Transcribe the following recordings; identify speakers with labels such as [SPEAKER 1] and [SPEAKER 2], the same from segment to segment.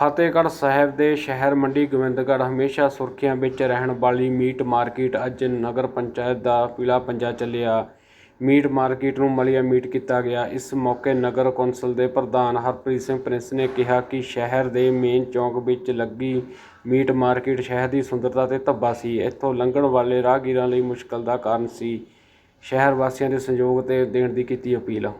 [SPEAKER 1] ਫਤਿਹਗੜ੍ਹ ਸਾਹਿਬ ਦੇ ਸ਼ਹਿਰ ਮੰਡੀ ਗੋਬਿੰਦਗੜ੍ਹ ਹਮੇਸ਼ਾ ਸੁਰਖੀਆਂ ਵਿੱਚ ਰਹਿਣ ਵਾਲੀ ਮੀਟ ਮਾਰਕੀਟ ਅੱਜ ਨਗਰ ਪੰਚਾਇਤ ਦਾ ਪੀਲਾ ਪੰਜਾ ਚੱਲਿਆ। ਮੀਟ ਮਾਰਕੀਟ ਨੂੰ ਮਲੀਆ ਮੀਟ ਕੀਤਾ ਗਿਆ। ਇਸ ਮੌਕੇ ਨਗਰ ਕੌਂਸਲ ਦੇ ਪ੍ਰਧਾਨ ਹਰਪ੍ਰੀਤ ਸਿੰਘ ਪ੍ਰਿੰਸ ਨੇ ਕਿਹਾ ਕਿ ਸ਼ਹਿਰ ਦੇ ਮੇਨ ਚੌਂਕ ਵਿੱਚ ਲੱਗੀ ਮੀਟ ਮਾਰਕੀਟ ਸ਼ਹਿਰ ਦੀ ਸੁੰਦਰਤਾ ਤੇ ਧੱਬਾ ਸੀ। ਇੱਥੋਂ ਲੰਘਣ ਵਾਲੇ ਰਾਹਗੀਰਾਂ ਲਈ ਮੁਸ਼ਕਲ ਦਾ ਕਾਰਨ ਸੀ। ਸ਼ਹਿਰ ਵਾਸੀਆਂ ਦੇ ਸਹਿਯੋਗ ਤੇ ਦੇਣ ਦੀ ਕੀਤੀ ਅਪੀਲ।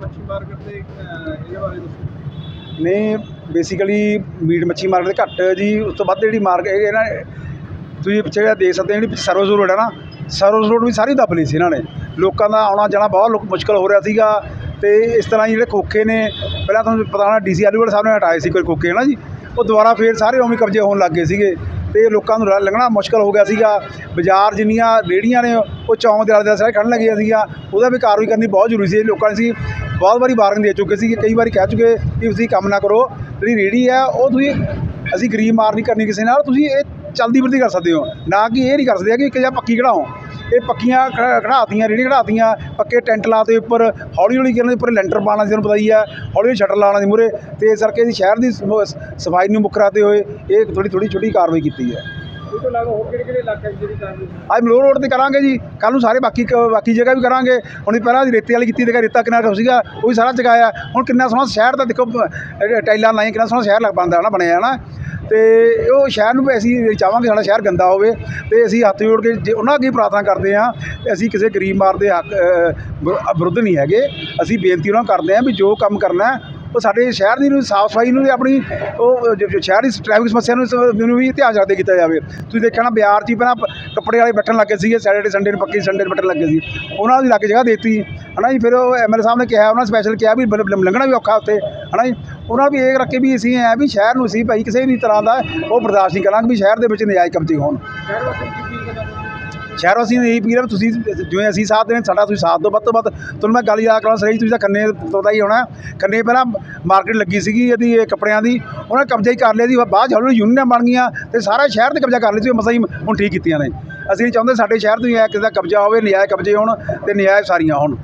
[SPEAKER 2] ਮੱਛੀ ਮਾਰਕੀਟ ਦੇ ਇਹਦੇ ਬਾਰੇ ਦੱਸੋ।
[SPEAKER 3] ਨਹੀਂ ਬੇਸਿਕਲੀ ਮੀਟ ਮੱਛੀ ਮਾਰਕੀਟ ਘੱਟ ਜੀ, ਉਸ ਤੋਂ ਵੱਧ ਜਿਹੜੀ ਮਾਰਕੀਟ ਇਹਨਾਂ ਤੁਸੀਂ ਪਿੱਛੇ ਜਿਹੜਾ ਦੇਖ ਸਕਦੇ ਹੋ, ਜਿਹੜੀ ਸਰਵਿਸ ਰੋਡ ਹੈ ਨਾ, ਸਰਵਿਸ ਰੋਡ ਵੀ ਸਾਰੀ ਦੱਬ ਲਈ ਸੀ ਇਹਨਾਂ ਨੇ। ਲੋਕਾਂ ਦਾ ਆਉਣਾ ਜਾਣਾ ਬਹੁਤ ਲੋਕ, ਮੁਸ਼ਕਲ ਹੋ ਰਿਹਾ ਸੀਗਾ ਤੇ ਇਸ ਤਰ੍ਹਾਂ ਹੀ ਜਿਹੜੇ ਖੋਖੇ ਨੇ, ਪਹਿਲਾਂ ਤੁਹਾਨੂੰ ਪਤਾ ਹੋਣਾ ਡੀਸੀ ਆਲੂਵਾਲ ਸਾਹਿਬ ਨੇ ਹਟਾਏ ਸੀ ਕੋਈ ਖੋਖੇ ਹੈ ਨਾ ਜੀ? ਉਹ ਦੁਬਾਰਾ ਫੇਰ ਸਾਰੇ ਉਵੇਂ ਕਬਜ਼ੇ ਹੋਣ ਲੱਗ ਗਏ ਸੀਗੇ। ਤੇ ਲੋਕਾਂ ਨੂੰ ਲ- ਲੰਘਣਾ ਮੁਸ਼ਕਲ ਹੋ ਗਿਆ ਸੀਗਾ। ਬਾਜ਼ਾਰ ਜਿੰਨੀਆਂ ਰੇੜੀਆਂ ਨੇ, ਉਹ ਚੌਂਕ ਦੇ ਆਲੇ ਦੁਆਲੇ ਸਾਰੇ ਖੜਨ ਲੱਗੀਆਂ ਸੀਗੀਆਂ। ਉਹਦਾ ਵੀ ਕਾਰਵਾਈ ਕਰਨੀ ਬਹੁਤ ਜ਼ਰੂਰੀ ਸੀ। ਲੋਕਾਂ ਨੇ ਸੀ, ਬਹੁਤ ਵਾਰੀ ਵਾਰਨਿੰਗ ਦੇ ਚੁੱਕੇ ਸੀ ਕਈ ਵਾਰੀ ਕਹਿ ਚੁੱਕੇ ਕਿ ਤੁਸੀਂ ਕੰਮ ਨਾ ਕਰੋ। ਜਿਹੜੀ ਰੇੜੀ ਹੈ, ਉਹ ਤੁਸੀਂ, ਅਸੀਂ ਗਰੀਬ ਮਾਰ ਨਹੀਂ ਕਰਨੀ ਕਿਸੇ ਨਾਲ। ਤੁਸੀਂ ਇਹ ਚਲਦੀ ਫਿਰਦੀ ਕਰ ਸਕਦੇ ਹੋ। ਨਾ ਕਿ ਇਹ ਨਹੀਂ ਕਰ ਸਕਦੇ ਕਿ ਇੱਕ ਜਾਂ ਪੱਕੀ ਕਢਾਓ। ਇਹ ਪੱਕੀਆਂ ਕਢਾਤੀਆਂ ਰੇੜੀ ਕਢਾਤੀਆਂ ਪੱਕੇ ਟੈਂਟ ਲਾਤੇ ਉੱਪਰ ਹੌਲੀ ਹੌਲੀ ਕਰਨ ਦੇ ਉੱਪਰ ਲੈਂਟਰ ਪਾਉਣਾ ਸੀ ਤੁਹਾਨੂੰ ਪਤਾ ਹੀ ਹੈ ਹੌਲੀ ਹੌਲੀ ਸ਼ਟਰ ਲਾਉਣਾ ਸੀ ਮੂਹਰੇ ਤੇ ਇਸ ਕਰਕੇ ਅਸੀਂ ਸ਼ਹਿਰ ਦੀ ਸਫ਼ਾਈ ਨੂੰ ਮੁਕਰਾਤੇ ਹੋਏ ਇਹ ਥੋੜੀ ਥੋੜੀ ਛੋਟੀ ਕਾਰਵਾਈ ਕੀਤੀ ਹੈ।
[SPEAKER 2] ਕਿਹੜੇ ਕਿਹੜੇ
[SPEAKER 3] ਅੱਜ ਮਲੋਰ ਰੋਡ ਤੇ ਕਰਾਂਗੇ ਜੀ ਕੱਲ ਨੂੰ ਸਾਰੇ ਬਾਕੀ ਬਾਕੀ ਜਗ੍ਹਾ ਵੀ ਕਰਾਂਗੇ। ਹੁਣ ਪਹਿਲਾਂ ਰੇਤੇ ਵਾਲੀ ਕੀਤੀ ਤੇ ਰੇਤਾ ਕਿਨਾਰਾ ਸੀਗਾ ਉਹ ਵੀ ਸਾਰਾ ਚਕਾਇਆ। ਹੁਣ ਕਿੰਨਾ ਸੋਹਣਾ ਸ਼ਹਿਰ ਦਾ ਦੇਖੋ ਟਾਈਲਾਂ ਲਾਈਆਂ ਕਿੰਨਾ ਸੋਹਣਾ ਸ਼ਹਿਰ ਲੱਗ ਪੈਂਦਾ ਨਾ ਬਣਿਆ ਨਾ ਤੇ ਉਹ ਸ਼ਹਿਰ ਨੂੰ ਵੀ ਅਸੀਂ ਚਾਹਾਂਗੇ ਸਾਡਾ ਸ਼ਹਿਰ ਗੰਦਾ ਹੋਵੇ ਤੇ ਅਸੀਂ ਹੱਥ ਜੋੜ ਕੇ ਜੇ ਉਹਨਾਂ ਅੱਗੇ ਪ੍ਰਾਰਥਨਾ ਕਰਦੇ ਹਾਂ, ਅਸੀਂ ਕਿਸੇ ਗਰੀਬ ਮਾਰ ਦੇ ਹੱਕ ਵਿਰੁੱਧ ਨਹੀਂ ਹੈਗੇ। ਅਸੀਂ ਬੇਨਤੀ ਉਹਨਾਂ ਨੂੰ ਕਰਦੇ ਹਾਂ ਵੀ ਜੋ ਕੰਮ ਕਰਨਾ ਉਹ ਸਾਡੇ ਸ਼ਹਿਰ ਦੀ ਨੂੰ ਸਾਫ਼ ਸਫ਼ਾਈ ਨੂੰ ਵੀ ਆਪਣੀ, ਉਹ ਸ਼ਹਿਰ ਦੀ ਟ੍ਰੈਫਿਕ ਸਮੱਸਿਆ ਨੂੰ ਵੀ ਧਿਆਨ ਰੱਖਦੇ ਕੀਤਾ ਜਾਵੇ। ਤੁਸੀਂ ਦੇਖਿਆ ਨਾ ਬਿਹਾਰ 'ਚ ਹੀ ਪਹਿਲਾਂ ਕੱਪੜੇ ਵਾਲੇ ਬੈਠਣ ਲੱਗੇ ਸੀਗੇ ਸੈਟਰਡੇ ਸੰਡੇ ਨੂੰ ਪੱਕੀ ਸੰਡੇ ਨੂੰ ਬੈਠਣ ਲੱਗੇ ਸੀ। ਉਹਨਾਂ ਦੀ ਲੱਗ ਜਗ੍ਹਾ ਦੇਤੀ। ਹਨਾ ਜੀ, ਫਿਰ ਉਹ ਐਮਐਲਏ ਸਾਹਿਬ ਨੇ ਕਿਹਾ, ਉਹਨਾਂ ਸਪੈਸ਼ਲ ਕਿਹਾ ਵੀ ਬ- ਲੰਘਣਾ ਵੀ ਔਖਾ ਉੱਤੇ ਹਨਾ ਜੀ ਉਹਨਾਂ ਵੀ ਇਹ ਰੱਖੇ ਵੀ ਅਸੀਂ ਐ ਵੀ ਸ਼ਹਿਰ ਨੂੰ ਅਸੀਂ ਭਾਈ ਕਿਸੇ ਵੀ ਤਰ੍ਹਾਂ ਦਾ ਉਹ ਬਰਦਾਸ਼ਤ ਨਹੀਂ ਕਰਾਂਗੇ ਵੀ ਸ਼ਹਿਰ ਦੇ ਵਿੱਚ ਨਜਾਇਜ਼ ਕਬਜ਼ੇ ਹੋਣ।
[SPEAKER 2] ਸ਼ਹਿਰ ਵਾਸੀਆਂ ਨੂੰ ਕੀ ਅਪੀਲ ਕਰਨਾ ਚਾਹੁੰਦੇ
[SPEAKER 3] ਸ਼ਹਿਰ ਵਾਸੀਆਂ ਨੂੰ ਇਹੀ ਅਪੀਲ ਹੈ ਵੀ ਤੁਸੀਂ ਜਿਵੇਂ ਅਸੀਂ ਸਾਥ ਦੇਣ ਸਾਡਾ ਤੁਸੀਂ ਸਾਥ ਦਿਓ। ਵੱਧ ਤੋਂ ਵੱਧ ਤੁਹਾਨੂੰ ਮੈਂ ਗੱਲ ਯਾਦ ਕਰਾਂ ਸਹੀ ਤੁਸੀਂ ਤਾਂ ਖੰਨੇ ਤੋਂ ਦਾ ਹੀ ਹੋਣਾ। ਖੰਨੇ ਪਹਿਲਾਂ ਮਾਰਕੀਟ ਲੱਗੀ ਸੀਗੀ ਇਹਦੀ ਇਹ ਕੱਪੜਿਆਂ ਦੀ। ਉਹਨਾਂ ਕਬਜ਼ਾ ਹੀ ਕਰ ਲਿਆ ਸੀ ਬਾਅਦ ਹੌਲੀ ਯੂਨੀਅਨਾਂ ਬਣ ਗਈਆਂ ਤੇ ਸਾਰਾ ਸ਼ਹਿਰ ਤੇ ਕਬਜ਼ਾ ਕਰ ਲਿਆ ਸੀ ਮਸਾਂ ਹੀ ਹੁਣ ਠੀਕ ਕੀਤੀਆਂ ਨੇ। ਅਸੀਂ ਨਹੀਂ ਚਾਹੁੰਦੇ ਸਾਡੇ ਸ਼ਹਿਰ ਤੋਂ ਹੀ ਕਿਸੇ ਦਾ ਕਬਜ਼ਾ ਹੋਵੇ ਨਜਾਇਜ਼ ਕਬਜ਼ੇ ਹੋਣ ਤੇ ਨਜਾਇਜ਼ ਸਾਰੀਆਂ ਹੋਣ।